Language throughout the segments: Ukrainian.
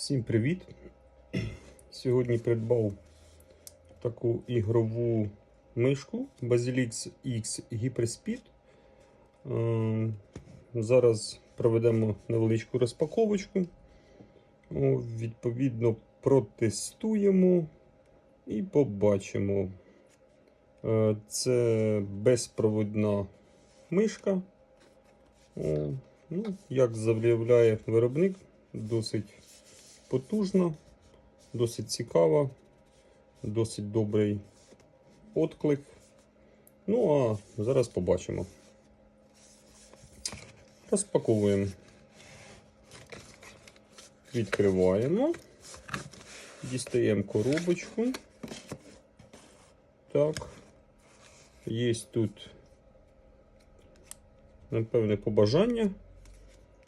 Всім привіт! Сьогодні придбав таку ігрову мишку Basilix X Hyperspeed. Е, Зараз проведемо невеличку розпаковочку. Відповідно, протестуємо і побачимо. Е, Це безпроводна мишка. Ну, Як заявляє виробник, досить потужна, досить цікава, досить добрий отклик. Ну, а зараз побачимо. Розпаковуємо. Відкриваємо. Дістаємо коробочку. Так. Є тут, напевне, побажання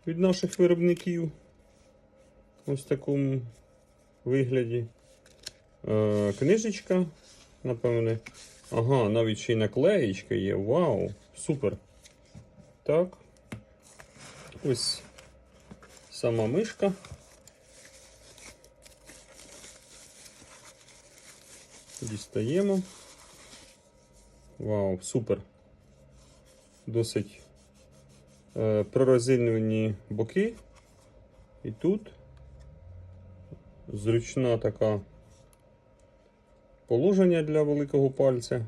від наших виробників. Ось такому вигляді. Е, книжечка, напевне. Ага, навіть ще й наклеєчка є. Вау! Супер! Так. Ось сама мишка. Дістаємо. Вау, супер. Досить е, прорезинені боки. І тут зручна така положення для великого пальця,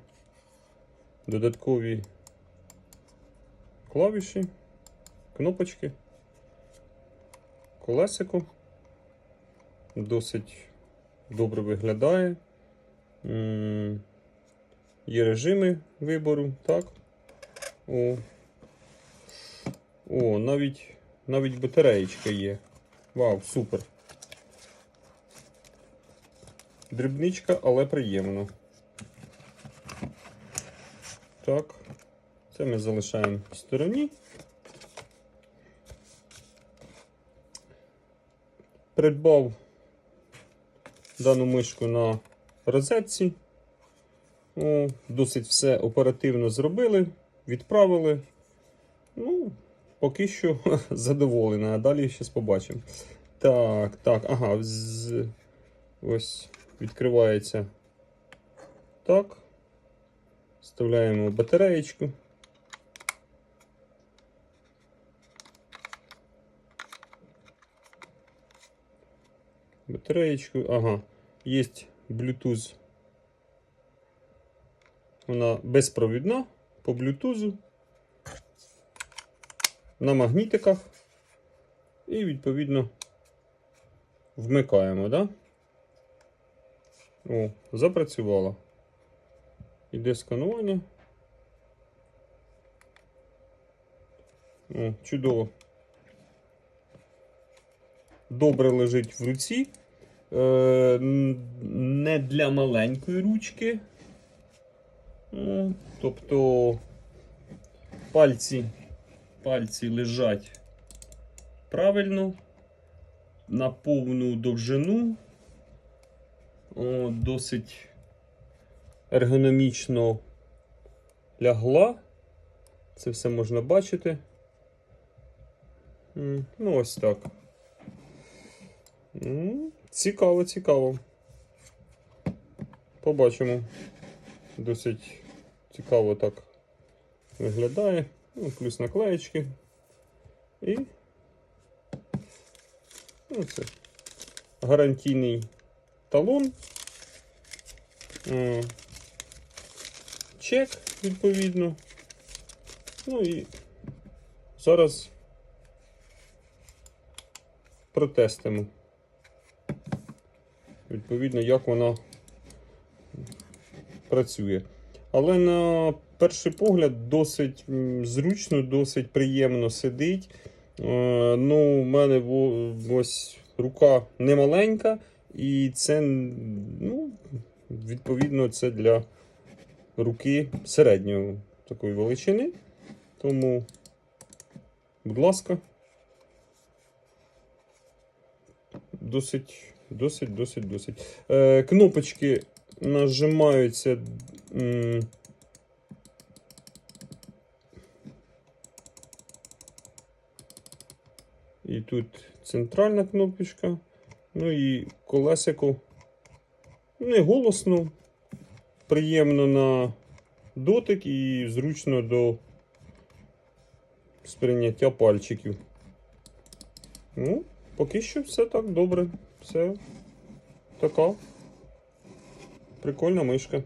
додаткові клавіші, кнопочки, колесико. Досить добре виглядає. Є режими вибору, так? О, О навіть, навіть батареєчка є. Вау, супер. Дрібничка, але приємно. Так, це ми залишаємо в стороні. Придбав дану мишку на розетці. О, досить все оперативно зробили, відправили. Ну, поки що задоволений, а далі щось побачимо. Так, так, ага, з... ось відкривається так. Вставляємо батареєчку. Батареєчку, ага, є Bluetooth. Вона безпровідна по Bluetooth на магнітиках. І відповідно вмикаємо, да? О, запрацювало. Іде сканування. О, чудово. Добре лежить в руці. Е, не для маленької ручки. О, тобто пальці, пальці лежать правильно, на повну довжину. Досить ергономічно лягла. Це все можна бачити. Ну, ось так. Цікаво, цікаво. Побачимо. Досить цікаво так виглядає. Ну, плюс наклеєчки. І ну, це гарантійний талон. Е, Чек, відповідно. Ну і зараз протестимо. Відповідно, як вона працює. Але на перший погляд досить зручно, досить приємно сидить. Е, ну, у мене ось рука не маленька, і це, ну, відповідно, це для руки середньої такої величини. Тому, будь ласка, досить, досить, досить, досить. Е, кнопочки нажимаються. І тут центральна кнопочка. Ну і колесику не голосно, приємно на дотик і зручно до сприйняття пальчиків. Ну, поки що все так добре. Все така прикольна мишка.